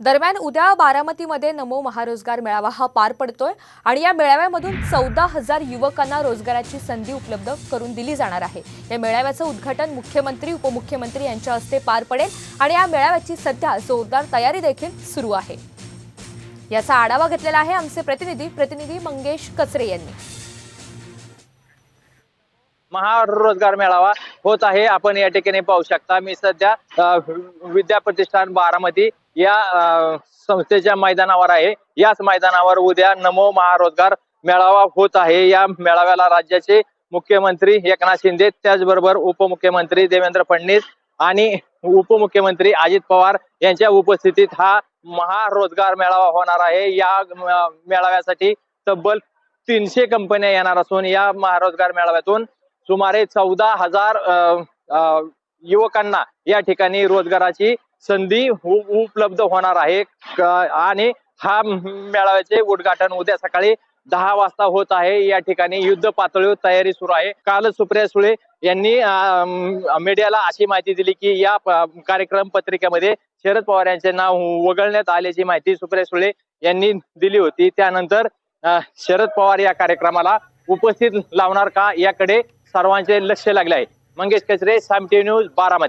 दरम्यान उद्या बारामतीमध्ये नमो महारोजगार मेळावा हा पार पडतोय आणि या मेळाव्यामधून चौदा हजार युवकांना रोजगाराची संधी उपलब्ध करून दिली जाणार आहे. या मेळाव्याचं उद्घाटन मुख्यमंत्री उपमुख्यमंत्री यांच्या हस्ते पार पडेल आणि या मेळाव्याची सध्या जोरदार तयारी देखील सुरू आहे. याचा आढावा घेतलेला आहे आमचे प्रतिनिधी प्रतिनिधी मंगेश कचरे यांनी. महारोजगार मेळावा होत आहे. आपण या ठिकाणी पाहू शकता मी सध्या विद्या प्रतिष्ठान बारामती या संस्थेच्या मैदानावर आहे. याच मैदानावर उद्या नमो महारोजगार मेळावा होत आहे. या मेळाव्याला राज्याचे मुख्यमंत्री एकनाथ शिंदे त्याचबरोबर उपमुख्यमंत्री देवेंद्र फडणवीस आणि उपमुख्यमंत्री अजित पवार यांच्या उपस्थितीत हा महारोजगार मेळावा होणार आहे. या मेळाव्यासाठी तब्बल तीनशे कंपन्या येणार असून या महारोजगार मेळाव्यातून सुमारे चौदा हजार युवकांना या ठिकाणी रोजगाराची संधी उपलब्ध होणार आहे. आणि हा मेळाव्याचे उद्घाटन उद्या सकाळी दहा वाजता होत आहे. या ठिकाणी युद्ध पातळीवर तयारी सुरू आहे. काल सुप्रिया सुळे यांनी मीडियाला अशी माहिती दिली की या प- कार्यक्रम पत्रिकेमध्ये शरद पवार यांचे नाव वगळण्यात आल्याची माहिती सुप्रिया सुळे यांनी दिली होती. त्यानंतर शरद पवार या कार्यक्रमाला उपस्थित लावणार का? याकडे सर्वांचे लक्ष लागले आहे. मंगेश कचरे साम टी न्यूज बारामती.